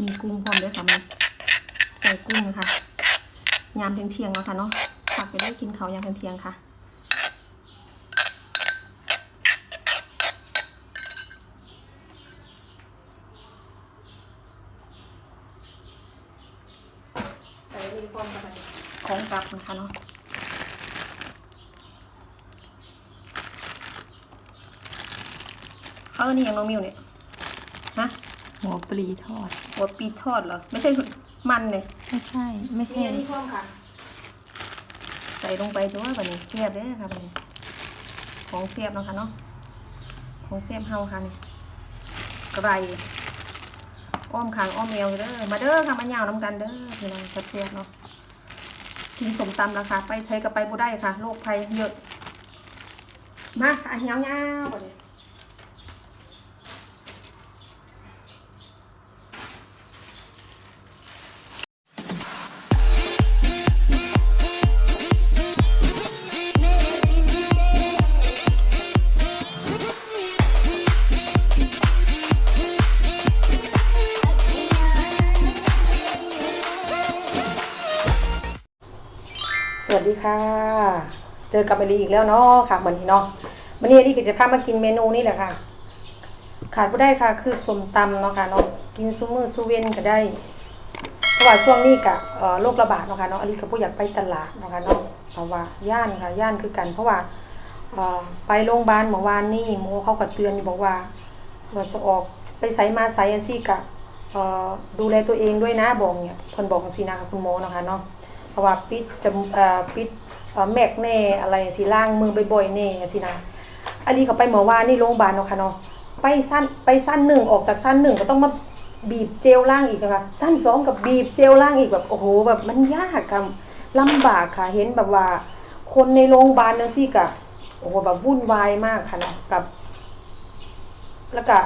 มีกุ้งพร้อมด้วยค่ะมันใส่กุ้งนะคะยามเที่ยงๆแล้วค่ะเนาะฝากไปได้กินเขายามเที่ยงๆค่ะใส่มีพร้อมกันของกลับนะคะเนาะเขาอันนี้ยังน้องมิวเนี่ย อด หัวปีทอดเหรอ ไม่ใช่มันเนี่ยไม่ใช่ ไม่ใช่ นี่อันนี้พร้อมค่ะ ใส่ลงไปตัวแบบนี้เสียบเด้อค่ะแบบนี้ของเสียบเนาะคะเนาะของเสียบเฮาค่ะนี่ไกรอ้อมคางอ้อมเอวเด้อมาเด้อค่ะมาเหยาวน้ำกันเด้อพี่น้องเสียบๆเนาะกินสมตำราคาไปใช้กับไปบ่ได้ค่ะโรคภัยเยอะ มาค่ะเหี่ยวๆแบบนี้ วัสดีค่ะ เจอกับเอลีอีกแล้วเนาะค่ะเหมือนที่เนาะวันนี้อลีก็จะพามากินเมนูนี่แหละค่ะ ขาดไม่ได้ค่ะ คือสมตำเนาะค่ะเนาะกินซูมือซูเวนก็ได้เพราะว่าช่วงนี้กับโรคระบาดเนาะค่ะเนาะอลีก็บ่อยากไปตลาดเนาะค่ะเนาะเพราะว่าย่านค่ะย่านคือกัน เพราะว่าไปโรงพยาบาลเมื่อวานนี่หมเขาก็เตือนอยู่บอกว่าเราจะออกไปไสมาไสอันซี่กะเอ่อดูแลตัวเองด้วยนะบอกเนี่ยเพิ่นบอกจังซี่นะคะคุณหมเนาะค่ะเนาะ เพราะว่าปิดจมูกอ่อปิดแมกแน่อะไรสิล้างมือบ่อยๆแน่สินะอันนี้เขาไปเมื่อว่านี่โรงพยาบาลเนาะค่ะเนาะไปสั้นไปสั้นหนึ่งออกจากสั้นหนึ่งก็ต้องมาบีบเจลล่างอีกนะคะสั้นสองกับบีบเจลล่างอีกแบบโอ้โหแบบมันยากค่ะลำบากค่ะเห็นแบบว่า คนในโรงพยาบาลนั่นสิกะโอ้โหแบบวุ่นวายมากค่ะเนาะกับ แล้วก็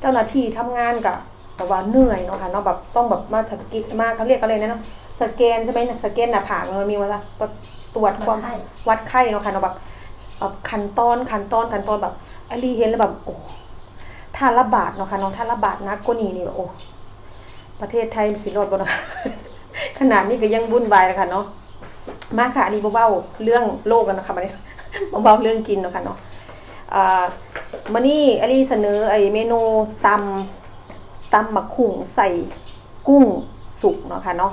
เจ้าหน้าที่ทำงานกับแบบว่าเหนื่อยเนาะค่ะเนาะแบบต้องแบบมาสกิดมากเขาเรียกอะไรนะเนาะ สแกนใช่ไหมสแกนหน้าผากมันมีว่าแบบตรวจความวัดไข้วัดไข้เนาะค่ะเนาะแบบแบบขั้นตอนขั้นตอนขั้นตอนแบบอลีเห็นแล้วแบบโอ้ถ้าระบาดเนาะค่ะเนาะถ้าระบาดนักกว่านี้นี่โอ้ประเทศไทยมันสิรอดบ่เนาะขนาดนี้ก็ยังวุ่นวายเลยค่ะเนาะมาค่ะอันนี้เบาๆเรื่องโลกแล้วนะคะมาเนี่ยเบาๆเรื่องกินเนาะค่ะเนาะอ่ามานี่อลีเสนอไอ้เมนูตำตำหมักขุ่งใส่กุ้งสุกเนาะค่ะเนาะ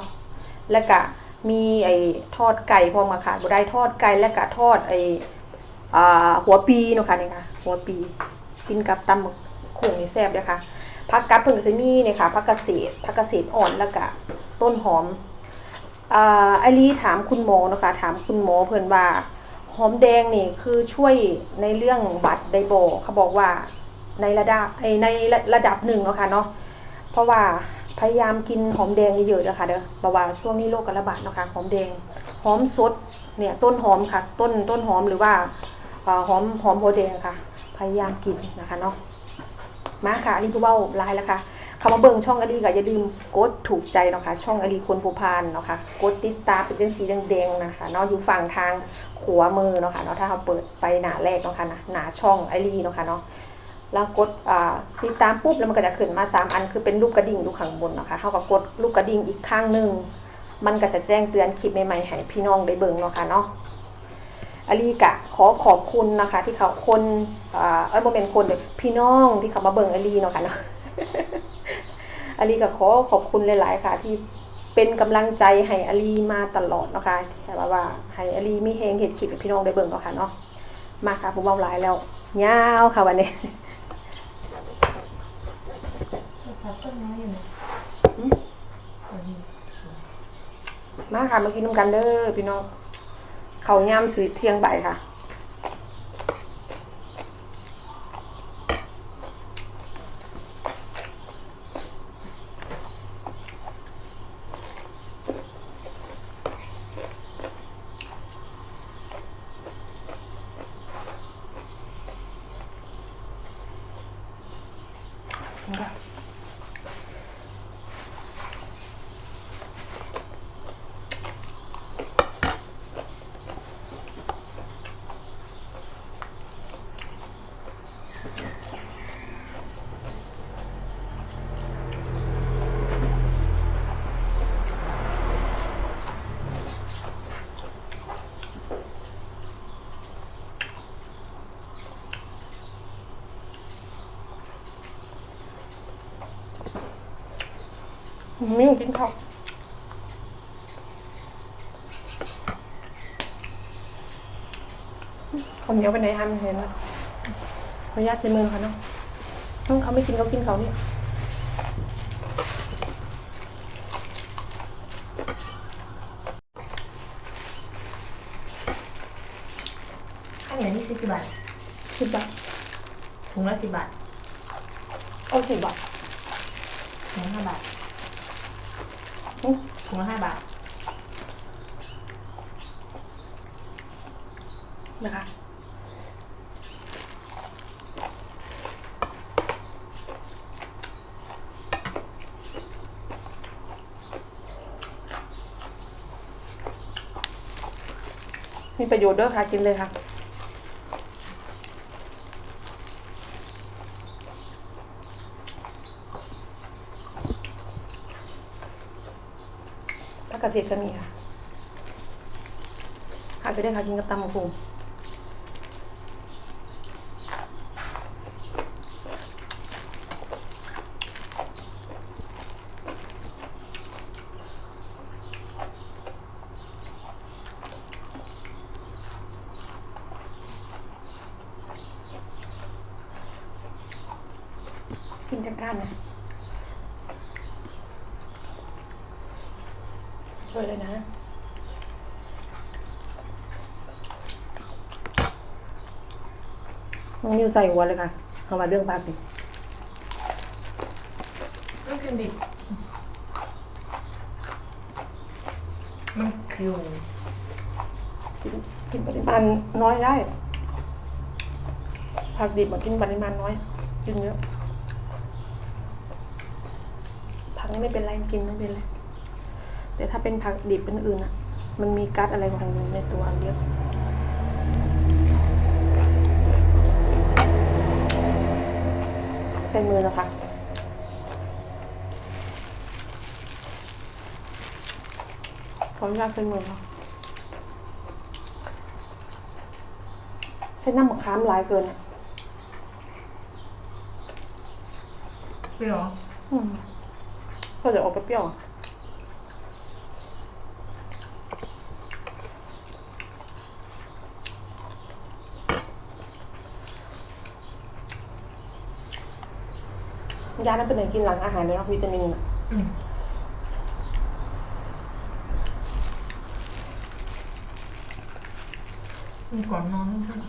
แล้วก็มีไอ้ทอดไก่พอมาค่ะบุได้ทอดไก่แล้วก็ทอดไอ้อ่าหัวปีเนาะค่ะนี่ค่ะหัวปีกินกับตำหมักขุ่งนี่แซ่บเลยค่ะผักกัดเพิ่งจะมีเนี่ยค่ะผักกระเศษผักกระเศษอ่อนแล้วก็ต้นหอมอ่าไอรีถามคุณหมอเนาะคะ ถามคุณหมอเพิ่อนว่าหอมแดงนี่คือช่วยในเรื่องบัตรไดโบเขาบอกว่าในระดับในระดับหนึ่งเนาะค่ะเนาะเพราะว่า พยายามกินหอมแดงเยอะๆนะคะเด้อเพราะว่าช่วงนี้โรคระบาดนะคะหอมแดงหอมสดเนี่ยต้นหอมค่ะ ต้นต้นหอมหรือว่าอหอมหอมโพแดงค่ะ พยายามกินนะคะเนาะมาค่ะอันนี้คือว่าลายแล้วค่ะคำว่าเบิ่งช่องอลีก็อย่าลืมกดถูกใจเนาะค่ะช่องอลีคนผู้พานเนาะค่ะกดติดตามเป็นสีแดงๆนะคะเนาะอยู่ฝั่งทางขวามือเนาะค่ะเนาะถ้าเราเปิดไปหน้าแรกเนาะคะนะหน้าช่องอรีเนาะค่ะเนาะ แล้วกดอ่าติดตามปุ๊บแล้วมันก็จะขึ้นมาสามอันคือเป็นรูปกระดิ่งดูข้างบนนะคะเท่ากับกดรูปกระดิ่งอีกข้างหนึ่งมันก็จะแจ้งเตือนคลิปใหม่ๆให้พี่น้องได้เบิ่งเนาะค่ะเนาะอลีกะขอขอบคุณนะคะ ที่เขาคนอ่าเอ้ยโมเมนคนเลยพี่น้องที่เขามาเบิ่งอลีเนาะค่ะเนาะอลีก็ขอขอบคุณหลาย ๆ ค่ะ ที่เป็นกำลังใจให้อลีมาตลอดเนาะคะแต่ว่าว่าให้อลีมีเฮงเห็ดคลิปให้พี่น้องได้เบิ่งเนาะค่ะเนาะมาค่ะผมเบาหลายแล้วยาวค่ะวันนี้ มาค่ะมากินน้ำกันเด้อพี่น้องเขาวย่ำสีเที่ยงบ่ายค่ะ มิ้วกินข้าวข้าวเหนียวไปไหนอันเห็นแล้วขออนุญาตใช้มือค่ะเนาะน้องเขาไม่กินเขากินเขาเนี่ยข้าวเหนียวนี่ซื้อกี่บาทสิบบาทถุงละสิบบาท เอาสิบบาทถุงละห้าบาทอืม ถุงละห้าบาทนะคะมีประโยชน์ด้วยค่ะ กินเลยค่ะ ผักกระเสียดก็มีค่ะขาดไปได้ค่ะกินกับตำมะพุงกินจากก้านนะช่วยเลยนะ น้องนิวใส่หัวเลยค่ะเอามาเรื่องปลาปิมันคือดิบมันคิวกินกินปริมาณน้อยได้ผักดิบมากินปริมาณน้อย กินเยอะผักนี่ไม่เป็นไรกินไม่เป็นไรแต่ถ้าเป็นผักดิบเป็นอื่นอะ มันมีก๊าซอะไรของมันในตัวเยอะ ใช้มือนะคะขออนุญาตใช้มือค่ะใช้น้ำมะขามหลายเกินอะเปรี้ยวเหรออืมก็จะออกไปเปรี้ยวอะ ยานั้นเป็นไหนกินหลังอาหารเลยเนาะวิตามินอะอืมกินก่อนนอนด้วย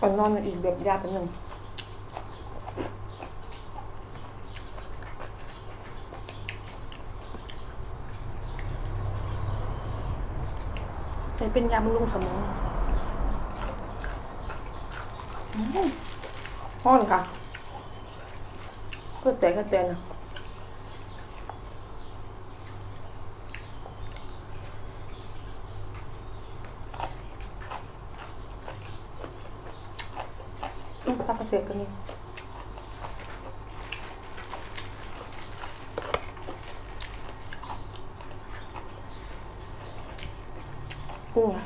ก่อนนอนอีกแบบยาเป็นหนึ่งแต่เป็นยาบำรุงสมองอืม ห้อนค่ะก็แต่ก็แต่นะอืมปลากเสียบกันนี่กุ้งอะ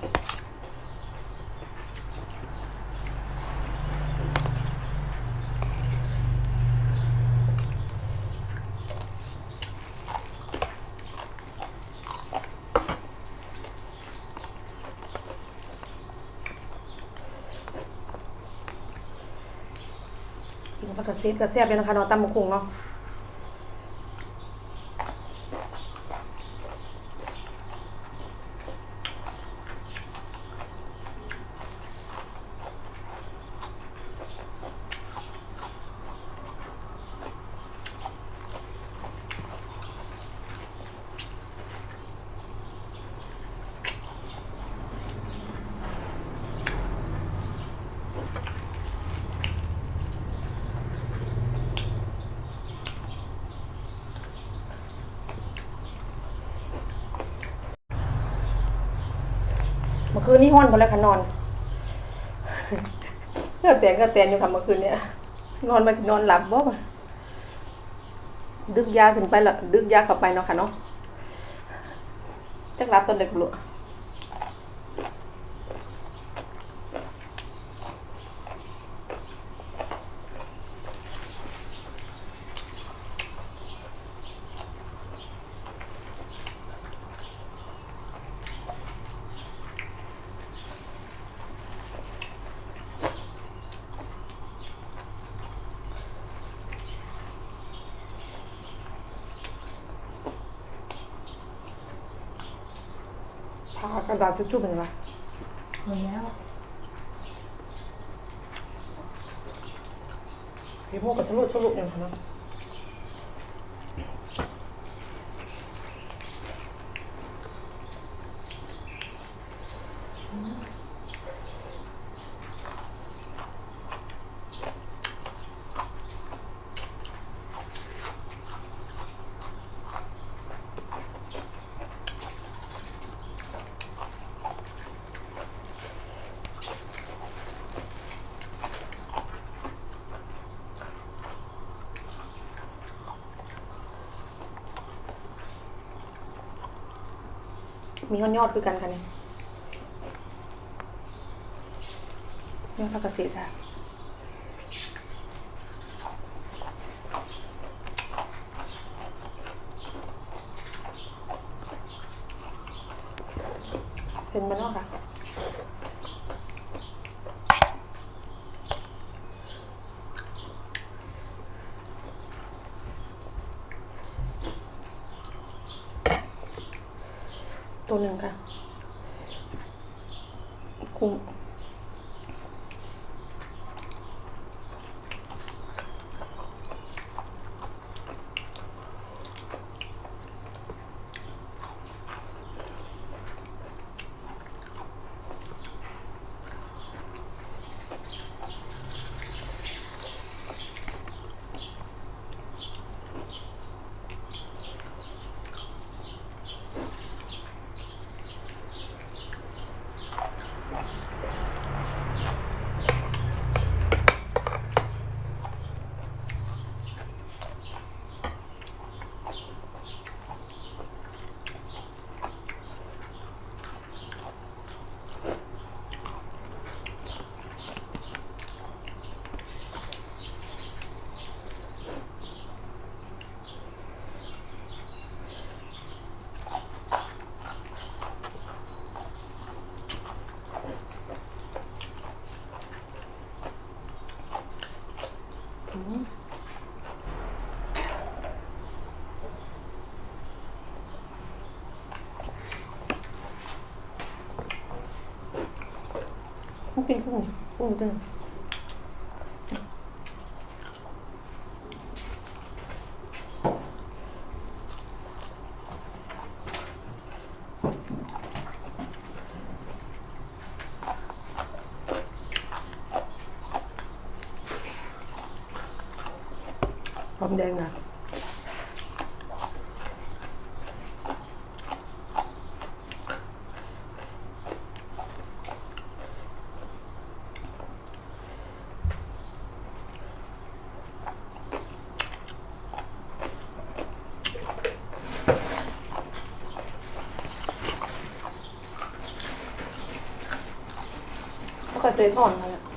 กินปลากระเสียบกระเสียบเลยนะคะเนาะตำมะกุ้งเนาะ คืนนี่ห้อนหมดแล้วค่ะนอนเลือแตกก็แตนอยู่ค่ะเมื่อคืนเนี่ยนอนมาถึงนอนหลับบ่ปะดึกยาขึ้นไปละดึกยาเข้าไปเนาะค่ะเนาะจักรับตอนเด็กบุ ผ่ากระดาษชุบๆเป็นไงหมดแล้วพี่พวกกับสรุปสรุปอย่างนั้น มีข้อนยอดคือกันค่ะเนี่ยยอดสักกะสีจ้ะเป็นมันเนาะค่ะ ตัวหนึ่งค่ะกุ้งอืม ต้องกินกุ้งกุ้งจั มแดงนะก็เคยอ่อนมาแล้ว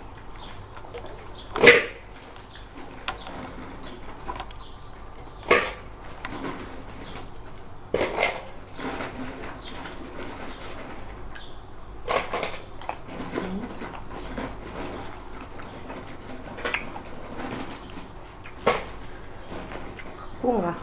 กุ้งเหรอ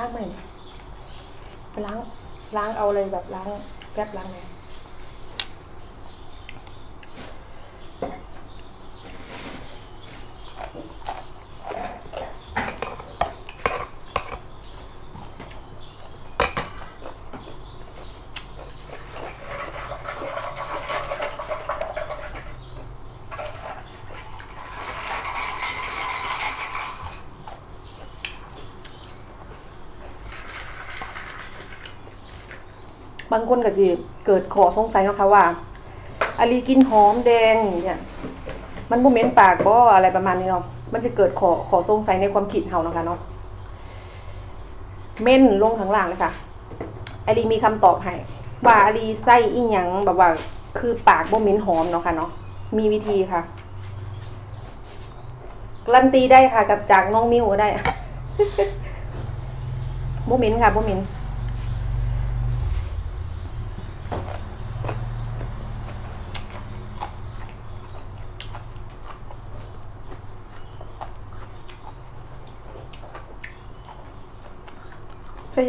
ล้างใหม่ล้างล้างเอาเลยแบบล้างแป๊บล้างเลย บางคนก็จะเกิดขอสงสัยนะคะว่าอาลีกินหอมแดงเนี่ยมันบ่เหม็นปากบ่อะไรประมาณนี้เนาะมันจะเกิดขอขอสงสัยในความคิดเฮานะคะเนาะเม่นลงข้างล่างเลยค่ะอาลีมีคำตอบให้ว่าอาลีใส่อีหยังแบบว่า คือปากบ่เหม็นหอมเนาะค่ะเนาะมีวิธีค่ะรันตีได้ค่ะ กับจากน้องมิวก็ได้บ่เหม็นค่ะบ่เหม็น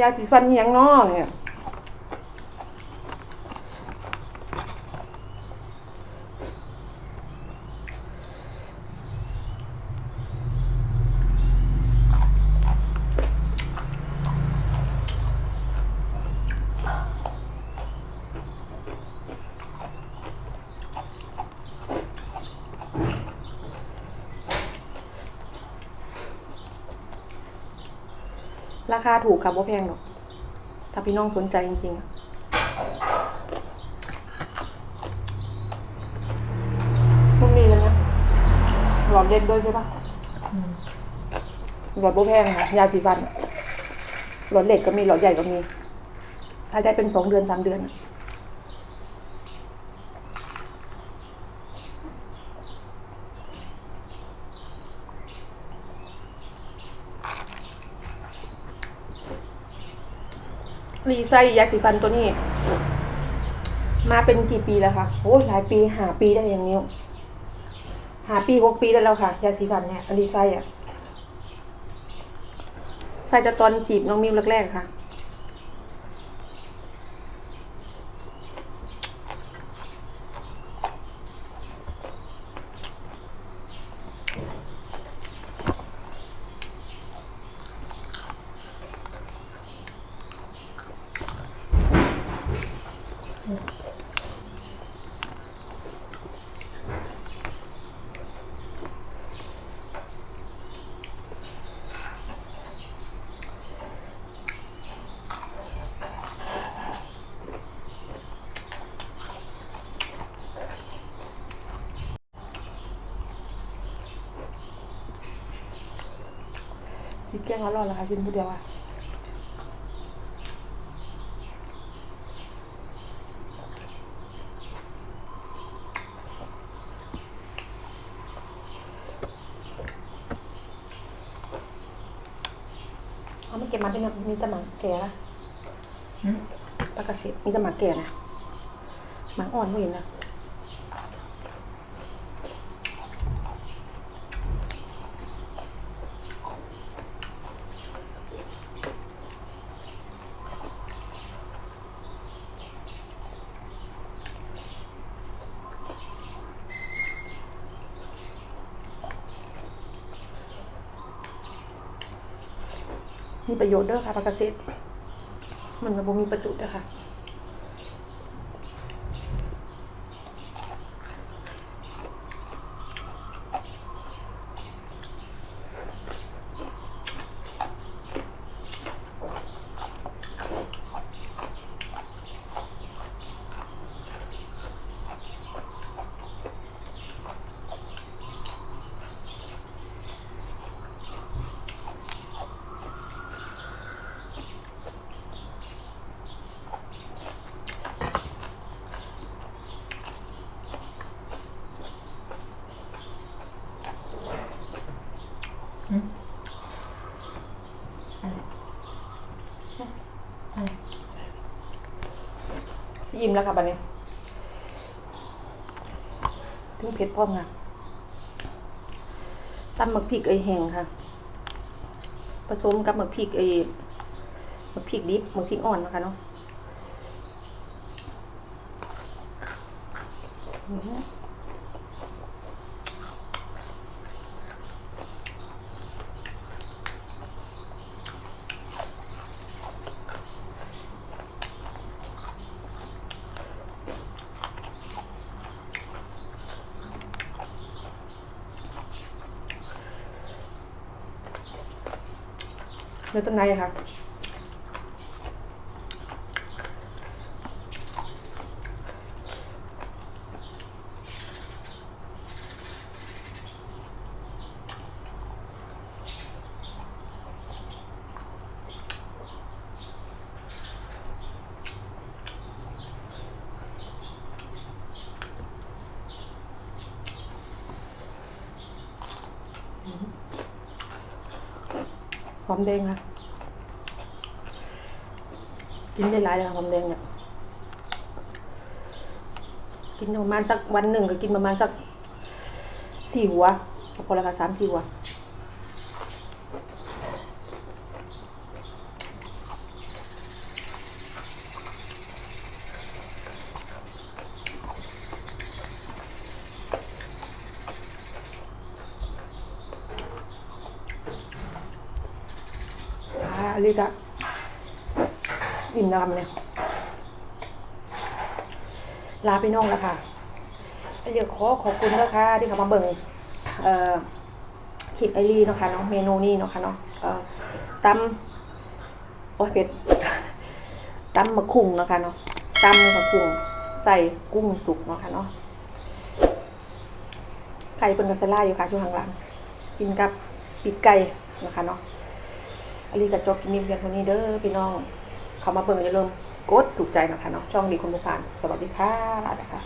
ยาสีฟันเหียังเนาะเนี่ย ราคาถูกค่ะบ่แพงหรอก ถ้าพี่น้องสนใจจริงๆอะมันมีเลยนะ หลอดเล็กด้วยใช่ปะอืมหลอดบ่แพงค่ะยาสีฟัน หลอดเล็กก็มี หลอดใหญ่ก็มี ใช้ได้เป็นสองเดือนสามเดือน รีไซยาสีฟันตัวนี้ มาเป็นกี่ปีแล้วคะโอ้หลายปีหาปีได้อย่างนี้หาปีหกปีได้แล้วค่ะ ยาสีฟันเนี่ยรีไซอะใส่จะตอนจีบน้องมิวแรกๆค่ะ แกงร้อนๆแล้วค่ะกินผู้เดียวอะเอาไม่เก็บมาด้วยนะมีแต่หมาแก่ละอืมปลากระเสดมีแต่หมาแก่นะหมาอ่อนไม่เห็นนะ มีประโยชน์เด้อค่ะปากระเสดมันก็บ่มีประจุเด้อค่ะ อิ่มแล้วค่ะบัดนี้ถึงเผ็ดพร้อมค่ะตำหมักพริกไอแห้งค่ะ ผสมกับหมักพริกไอหมักพริกดิบหมักพริกอ่อนนะคะเนาะ อื้อหือเนื้อต้นค่ะอ อมแดงค่ะ กินได้หลายเลยค่ะหอมแดงเนี่ย กินประมาณสักวันหนึ่งก็กินประมาณสักสี่หัวพอแล้วค่ะสามสี่หัว ค่ะอั นนี้ก็อิ่มแล้วครับเนี่ยลาพี่น้องแล้วค่ะเดี๋ยวขอขอบคุณนะคะที่เขามาเบิ่งคลิปไอรีนะคะเนาะเมนูนี้เนาะค่ะเนาะตำโอ้ยเผ็ดตำมะคุงนะคะเนาะตำมะคุงใส่กุ้งสุกเนาะค่ะเนาะไก่เป็นกัสลาอยู่ค่ะช่วงข้างหลังกินกับปีกไก่นะคะเนาะ อลีกับจบกินเพียงเท่านี้เด้อพี่น้อง เขามาเบิ่งอย่าลืมกดถูกใจนะคะเนาะช่องดีคนผู้ผ่าน สวัสดีค่ะนะคะ